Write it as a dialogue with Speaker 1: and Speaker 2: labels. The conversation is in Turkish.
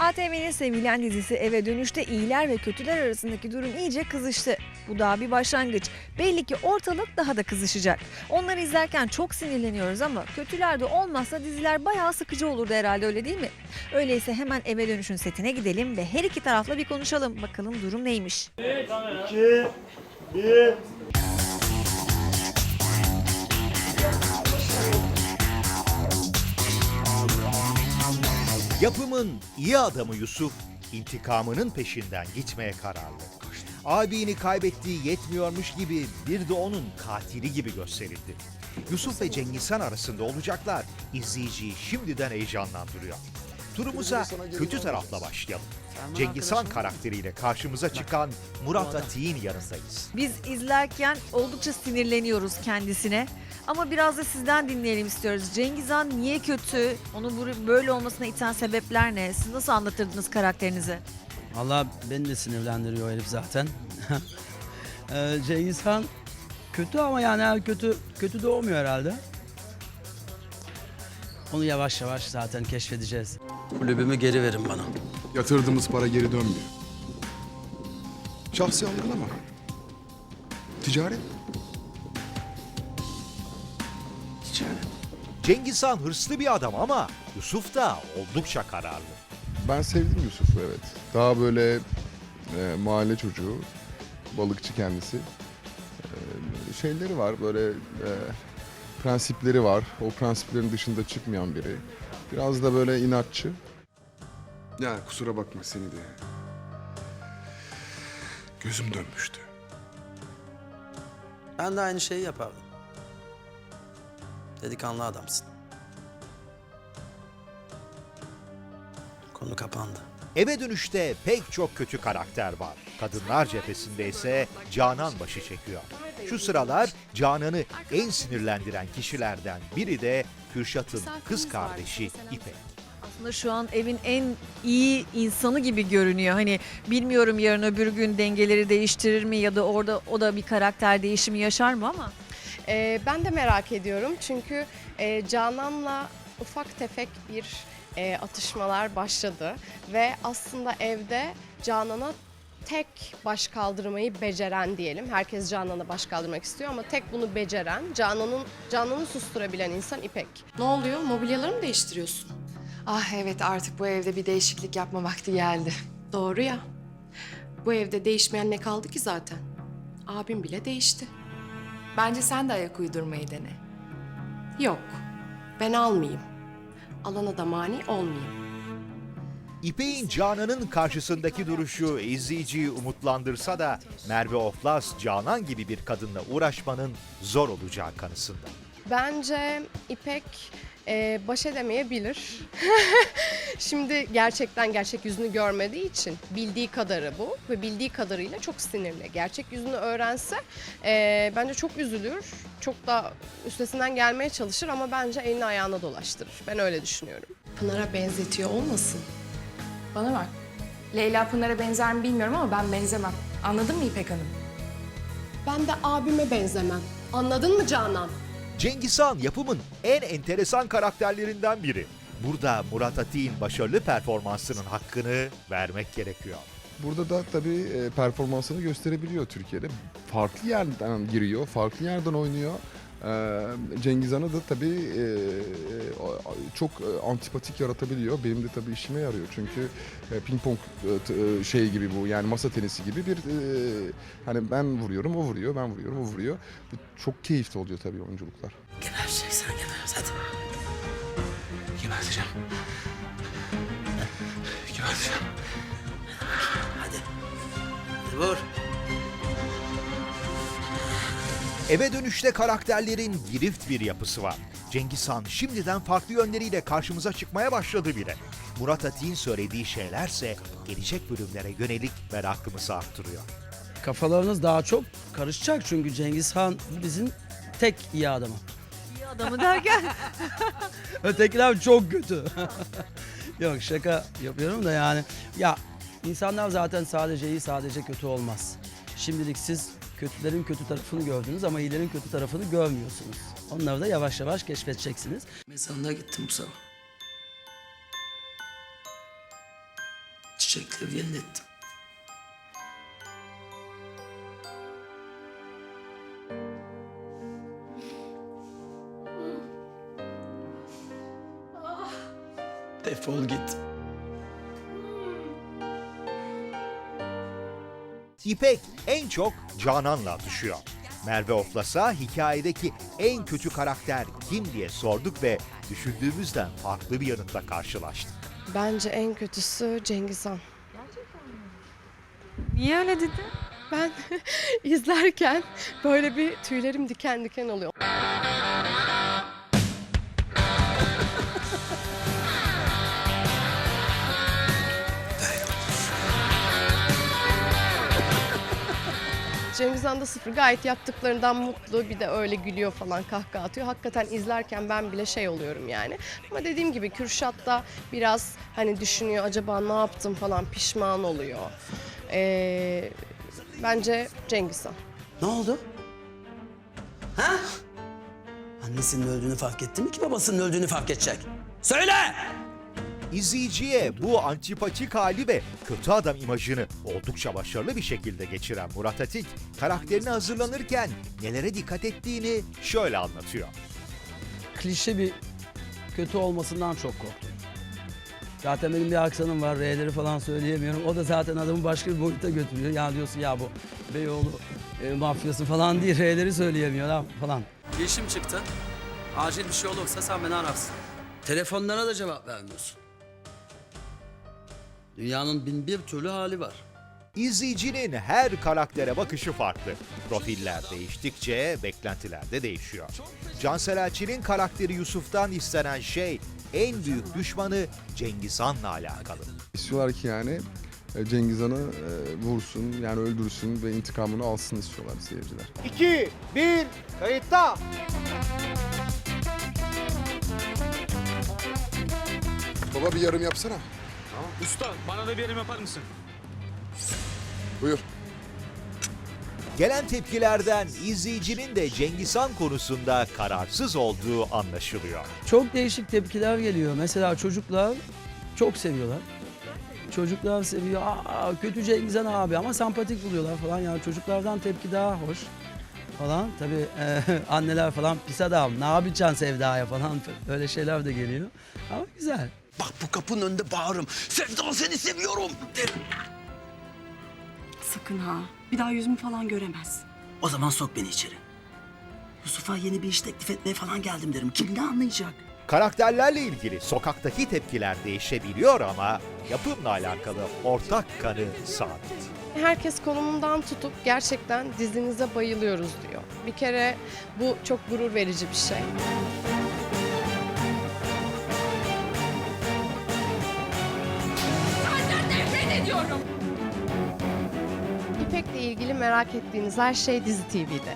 Speaker 1: ATV'nin sevilen dizisi Eve Dönüş'te iyiler ve kötüler arasındaki durum iyice kızıştı. Bu daha bir başlangıç. Belli ki ortalık daha da kızışacak. Onları izlerken çok sinirleniyoruz ama kötüler de olmazsa diziler bayağı sıkıcı olurdu herhalde öyle değil mi? Öyleyse hemen Eve Dönüş'ün setine gidelim ve her iki tarafla bir konuşalım. Bakalım durum neymiş?
Speaker 2: 2 1
Speaker 3: Yapımın iyi adamı Yusuf, intikamının peşinden gitmeye kararlı. Abini kaybettiği yetmiyormuş gibi bir de onun katili gibi gösterildi. Yusuf ve Cengizhan arasında olacaklar izleyiciyi şimdiden heyecanlandırıyor. Turumuza kötü tarafla başlayalım. Cengizhan karakteriyle karşımıza çıkan Murat Atik'in yanındayız.
Speaker 1: Biz izlerken oldukça sinirleniyoruz kendisine. Ama biraz da sizden dinleyelim istiyoruz. Cengiz Han niye kötü? Onu bu- böyle olmasına iten sebepler ne? Siz nasıl anlatırdınız karakterinizi?
Speaker 4: Valla beni de sinirlendiriyor o herif zaten. Ee, Cengiz Han kötü ama yani her kötü kötü de olmuyor herhalde. Onu yavaş yavaş zaten keşfedeceğiz. Kulübümü geri verin bana.
Speaker 5: Yatırdığımız para geri dönmüyor. Şahsi algılama. Ticaret. Ticaret.
Speaker 3: Cengizhan hırslı bir adam ama Yusuf da oldukça kararlı.
Speaker 5: Ben sevdim Yusuf'u evet. Daha böyle e, mahalle çocuğu, balıkçı kendisi. E, şeyleri var böyle e, prensipleri var. O prensiplerin dışında çıkmayan biri. Biraz da böyle inatçı. Ya kusura bakma seni de. Gözüm dönmüştü.
Speaker 4: Ben de aynı şeyi yapardım. Delikanlı adamsın. Konu kapandı.
Speaker 3: Eve dönüşte pek çok kötü karakter var. Kadınlar cephesinde ise Canan başı çekiyor. Şu sıralar Canan'ı en sinirlendiren kişilerden biri de Kürşat'ın kız kardeşi İpek.
Speaker 1: Aslında şu an evin en iyi insanı gibi görünüyor. Hani bilmiyorum yarın öbür gün dengeleri değiştirir mi ya da orada o da bir karakter değişimi yaşar mı ama
Speaker 6: Ee, ben de merak ediyorum çünkü e, Canan'la ufak tefek bir e, atışmalar başladı ve aslında evde Canan'a tek baş kaldırmayı beceren diyelim. Herkes Canan'a baş kaldırmak istiyor ama tek bunu beceren, Canan'ın Canan'ı susturabilen insan İpek.
Speaker 7: Ne oluyor? Mobilyaları mı değiştiriyorsun?
Speaker 8: Ah evet artık bu evde bir değişiklik yapma vakti geldi.
Speaker 7: Doğru ya. Bu evde değişmeyen ne kaldı ki zaten? Abim bile değişti.
Speaker 8: Bence sen de ayak uydurmayı dene.
Speaker 7: Yok. Ben almayayım. Alana da mani olmayayım.
Speaker 3: İpek'in Canan'ın karşısındaki duruşu izleyiciyi umutlandırsa da Merve Oflas Canan gibi bir kadınla uğraşmanın zor olacağı kanısında.
Speaker 6: Bence İpek e, baş edemeyebilir. Şimdi gerçekten gerçek yüzünü görmediği için bildiği kadarı bu ve bildiği kadarıyla çok sinirli. Gerçek yüzünü öğrense e, bence çok üzülür, çok da üstesinden gelmeye çalışır ama bence elini ayağına dolaştırır. Ben öyle düşünüyorum.
Speaker 7: Pınar'a benzetiyor olmasın?
Speaker 8: Bana bak. Leyla Pınar'a benzer mi bilmiyorum ama ben benzemem. Anladın mı İpek Hanım?
Speaker 6: Ben de abime benzemem. Anladın mı Canan?
Speaker 3: Cengizhan yapımın en enteresan karakterlerinden biri. Burada Murat Atik'in başarılı performansının hakkını vermek gerekiyor.
Speaker 5: Burada da tabii e, performansını gösterebiliyor Türkiye'de. Farklı yerden giriyor, farklı yerden oynuyor. Ee, Cengiz Han'ı da tabii e, e, çok e, antipatik yaratabiliyor. Benim de tabii işime yarıyor. Çünkü ping pong şey gibi bu yani masa tenisi gibi bir hani ben vuruyorum o vuruyor, ben vuruyorum o vuruyor. Bu çok keyifli oluyor tabii oyunculuklar.
Speaker 4: Gebereceksen geberiz hadi.
Speaker 5: Geberteceğim. Geberteceğim.
Speaker 4: Hadi. Hadi vur.
Speaker 3: Eve dönüşte karakterlerin girift bir yapısı var. Cengizhan şimdiden farklı yönleriyle karşımıza çıkmaya başladı bile. Murat Atik'in söylediği şeylerse gelecek bölümlere yönelik merakımızı arttırıyor.
Speaker 4: Kafalarınız daha çok karışacak çünkü Cengiz Han bizim tek iyi adamı.
Speaker 1: iyi adamı derken
Speaker 4: Ötekiler çok kötü. Yok şaka yapıyorum da yani. Ya insanlar zaten sadece iyi sadece kötü olmaz. Şimdilik siz kötülerin kötü tarafını gördünüz ama iyilerin kötü tarafını görmüyorsunuz. Onları da yavaş yavaş keşfedeceksiniz. Mezarına gittim bu sabah. Çiçekleri yenilettim.
Speaker 3: İpek en çok Canan'la atışıyor. Merve Oflas'a hikayedeki en kötü karakter kim diye sorduk ve düşündüğümüzden farklı bir yanıtla karşılaştık.
Speaker 6: Bence en kötüsü Cengiz Han.
Speaker 1: Niye öyle dedin?
Speaker 6: Ben izlerken böyle bir tüylerim diken diken oluyor. Cengiz Han da sıfır gayet yaptıklarından mutlu bir de öyle gülüyor falan kahkaha atıyor. Hakikaten izlerken ben bile şey oluyorum yani. Ama dediğim gibi Kürşat da biraz hani düşünüyor acaba ne yaptım falan pişman oluyor. Ee, bence Cengiz Han.
Speaker 4: Ne oldu? Ha? Annesinin öldüğünü fark etti mi ki babasının öldüğünü fark edecek? Söyle!
Speaker 3: İzleyiciye bu antipatik hali ve kötü adam imajını oldukça başarılı bir şekilde geçiren Murat Atik, karakterine hazırlanırken nelere dikkat ettiğini şöyle anlatıyor.
Speaker 4: klişe bir kötü olmasından çok korktum. Zaten benim bir aksanım var, R'leri falan söyleyemiyorum. O da zaten adamı başka bir boyuta götürüyor. Ya diyorsun ya bu Beyoğlu e, mafyası falan diye R'leri söyleyemiyor lan falan.
Speaker 9: Yeşim çıktı. Acil bir şey olursa sen beni ararsın.
Speaker 4: Telefonlara da cevap vermiyorsun. Dünyanın bin bir türlü hali var.
Speaker 3: İzleyicinin her karaktere bakışı farklı. Profiller değiştikçe beklentiler de değişiyor. Cansel Elçi'nin karakteri Yusuf'tan istenen şey en büyük düşmanı Cengiz Han'la alakalı.
Speaker 5: İstiyorlar ki yani e, Cengiz Han'ı e, vursun, yani öldürsün ve intikamını alsın istiyorlar seyirciler.
Speaker 2: 2, 1, kayıtta.
Speaker 5: Baba bir yarım yapsana.
Speaker 9: Usta bana da bir yerim yapar mısın?
Speaker 5: Buyur.
Speaker 3: Gelen tepkilerden izleyicinin de Cengiz Han konusunda kararsız olduğu anlaşılıyor.
Speaker 4: Çok değişik tepkiler geliyor. Mesela çocuklar çok seviyorlar. Çocuklar seviyor. Aa, kötü Cengiz Han abi ama sempatik buluyorlar falan. Yani çocuklardan tepki daha hoş falan. Tabii e, anneler falan pis adam ne yapacaksın Sevda'ya falan öyle şeyler de geliyor. Ama güzel.
Speaker 10: Bak bu kapının önünde bağırırım. Sevda seni seviyorum derim.
Speaker 11: Sakın ha. Bir daha yüzümü falan göremez.
Speaker 10: O zaman sok beni içeri. Yusuf'a yeni bir iş teklif etmeye falan geldim derim. Kim ne anlayacak?
Speaker 3: Karakterlerle ilgili sokaktaki tepkiler değişebiliyor ama yapımla alakalı ortak kanı sabit.
Speaker 6: Herkes konumundan tutup gerçekten dizinize bayılıyoruz diyor. Bir kere bu çok gurur verici bir şey. İpek'le ilgili merak ettiğiniz her şey Dizi TV'de.